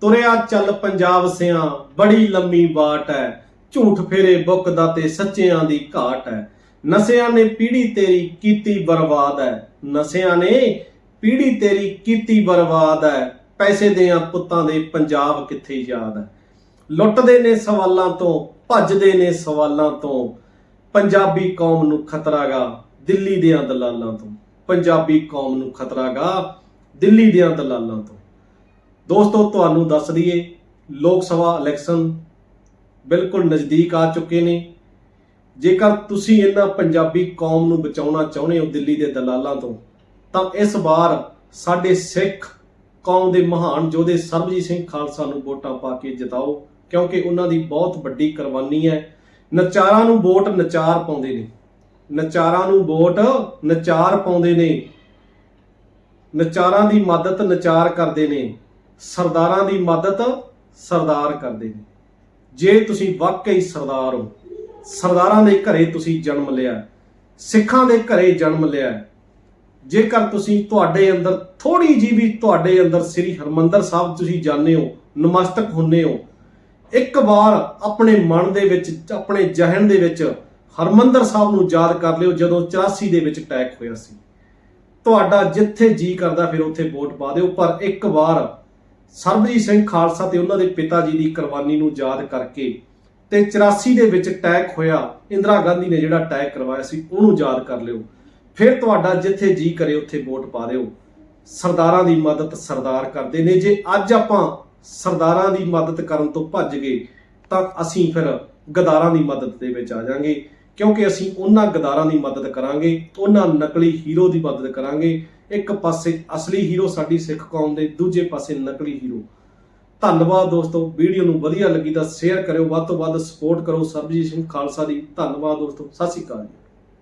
ਤੁਰਿਆ ਚੱਲ ਪੰਜਾਬ ਸਿਆਂ, ਬੜੀ ਲੰਮੀ ਬਾਟ ਹੈ ਝੂਠ ਫੇਰੇ ਬੁੱਕ ਦਾ ਤੇ ਸੱਚਿਆਂ ਦੀ ਘਾਟ ਹੈ ਨਸਿਆਂ ਨੇ ਪੀੜੀ ਤੇਰੀ ਕੀਤੀ ਬਰਬਾਦ ਹੈ ਨਸਿਆਂ ਨੇ ਪੀੜੀ ਤੇਰੀ ਕੀਤੀ ਬਰਬਾਦ ਹੈ ਪੈਸੇ ਦਿਆਂ ਪੁੱਤਾਂ ਦੇ ਪੰਜਾਬ ਕਿੱਥੇ ਯਾਦ ਹੈ ਲੁੱਟਦੇ ਨੇ ਸਵਾਲਾਂ ਤੋਂ, ਭੱਜਦੇ ਨੇ ਸਵਾਲਾਂ ਤੋਂ। ਪੰਜਾਬੀ ਕੌਮ ਨੂੰ ਖਤਰਾਗਾ ਦਿੱਲੀ ਦਿਆਂ ਦਲਾਲਾਂ ਤੋਂ। ਪੰਜਾਬੀ ਕੌਮ ਨੂੰ ਖਤਰਾਗਾ ਦਿੱਲੀ ਦਿਆਂ ਦਲਾਲਾਂ ਤੋਂ। ਦੋਸਤੋ, ਤੁਹਾਨੂੰ ਦੱਸ ਦਈਏ, ਲੋਕ ਸਭਾ ਇਲੈਕਸ਼ਨ ਬਿਲਕੁਲ ਨਜ਼ਦੀਕ ਆ ਚੁੱਕੇ ਨੇ। ਜੇਕਰ ਤੁਸੀਂ ਇਹਨਾਂ ਪੰਜਾਬੀ ਕੌਮ ਨੂੰ ਬਚਾਉਣਾ ਚਾਹੁੰਦੇ ਹੋ ਦਿੱਲੀ ਦੇ ਦਲਾਲਾਂ ਤੋਂ, ਤਾਂ ਇਸ ਵਾਰ ਸਾਡੇ ਸਿੱਖ ਕੌਮ ਦੇ ਮਹਾਨ ਯੋਧੇ ਸਰਬਜੀਤ ਸਿੰਘ ਖਾਲਸਾ ਨੂੰ ਵੋਟਾਂ ਪਾ ਕੇ ਜਿਤਾਓ, ਕਿਉਂਕਿ ਉਹਨਾਂ ਦੀ ਬਹੁਤ ਵੱਡੀ ਕੁਰਬਾਨੀ ਹੈ। ਨਚਾਰਾਂ ਨੂੰ ਵੋਟ ਨਚਾਰ ਪਾਉਂਦੇ ਨੇ। ਨਚਾਰਾਂ ਨੂੰ ਵੋਟ ਨਚਾਰ ਪਾਉਂਦੇ ਨੇ। ਨਚਾਰਾਂ ਦੀ ਮਦਦ ਨਚਾਰ ਕਰਦੇ ਨੇ। ਸਰਦਾਰਾਂ ਦੀ ਮਦਦ ਸਰਦਾਰ ਕਰਦੇ ਨੇ। ਜੇ ਤੁਸੀਂ ਵਾਕਈ ਸਰਦਾਰ ਹੋ, ਸਰਦਾਰਾਂ ਦੇ ਘਰੇ ਤੁਸੀਂ ਜਨਮ ਲਿਆ, ਸਿੱਖਾਂ ਦੇ ਘਰੇ ਜਨਮ ਲਿਆ, ਜੇਕਰ ਤੁਸੀਂ ਤੁਹਾਡੇ ਅੰਦਰ ਥੋੜੀ ਜੀ ਵੀ ਤੁਹਾਡੇ ਅੰਦਰ ਸ੍ਰੀ ਹਰਮੰਦਰ ਸਾਹਿਬ ਤੁਸੀਂ ਜਾਣਦੇ ਹੋ, ਨਮਸਤਕ ਹੁੰਨੇ ਹੋ, ਇੱਕ ਵਾਰ ਆਪਣੇ ਮਨ ਦੇ ਵਿੱਚ, ਆਪਣੇ ਜਹਨ ਦੇ ਵਿੱਚ ਹਰਮੰਦਰ ਸਾਹਿਬ ਨੂੰ ਯਾਦ ਕਰ ਲਿਓ ਜਦੋਂ 84 ਦੇ ਵਿੱਚ ਅਟੈਕ ਹੋਇਆ ਸੀ। ਤੁਹਾਡਾ ਜਿੱਥੇ ਜੀ ਕਰਦਾ ਫਿਰ ਉੱਥੇ ਵੋਟ ਪਾ ਦਿਓ, ਪਰ ਇੱਕ ਵਾਰ ਸਰਬਜੀਤ ਸਿੰਘ ਖਾਲਸਾ ਤੇ ਉਹਨਾਂ ਦੇ ਪਿਤਾ ਜੀ ਦੀ ਕੁਰਬਾਨੀ ਨੂੰ ਯਾਦ ਕਰਕੇ ਤੇ 84 ਦੇ ਵਿੱਚ ਅਟੈਕ ਹੋਇਆ, ਇੰਦਰਾ ਗਾਂਧੀ ਨੇ ਜਿਹੜਾ ਅਟੈਕ ਕਰਵਾਇਆ ਸੀ, ਉਹਨੂੰ ਯਾਦ ਕਰ ਲਿਓ। ਫਿਰ ਤੁਹਾਡਾ ਜਿੱਥੇ ਜੀ ਕਰੇ, ਉੱਥੇ ਵੋਟ ਪਾ ਦਿਓ। ਸਰਦਾਰਾਂ ਦੀ ਮਦਦ ਸਰਦਾਰ ਕਰਦੇ ਨੇ। ਜੇ ਅੱਜ ਆਪਾਂ ਸਰਦਾਰਾਂ ਦੀ ਮਦਦ ਕਰਨ ਤੋਂ ਭੱਜ ਗਏ, ਤਾਂ ਅਸੀਂ ਫਿਰ ਗਦਾਰਾਂ ਦੀ ਮਦਦ ਦੇ ਵਿੱਚ ਆ ਜਾਾਂਗੇ। ਕਿਉਂਕਿ ਅਸੀਂ ਉਹਨਾਂ ਗਦਾਰਾਂ ਦੀ ਮਦਦ ਕਰਾਂਗੇ, ਉਹਨਾਂ ਨਕਲੀ ਹੀਰੋ ਦੀ ਮਦਦ ਕਰਾਂਗੇ। ਇੱਕ ਪਾਸੇ ਅਸਲੀ ਹੀਰੋ ਸਾਡੀ ਸਿੱਖ ਕੌਮ ਦੇ, ਦੂਜੇ ਪਾਸੇ ਨਕਲੀ ਹੀਰੋ। ਧੰਨਵਾਦ ਦੋਸਤੋ, ਵੀਡੀਓ ਨੂੰ ਵਧੀਆ ਲੱਗੀ ਤਾਂ ਸ਼ੇਅਰ ਕਰਿਓ, ਵੱਧ ਤੋਂ ਵੱਧ ਸਪੋਰਟ ਕਰੋ। ਸਰਬਜੀਤ ਸਿੰਘ ਖਾਲਸਾ ਦੀ ਧੰਨਵਾਦ ਦੋਸਤੋ, ਸਤਿ ਸ਼੍ਰੀ ਅਕਾਲ ਜੀ।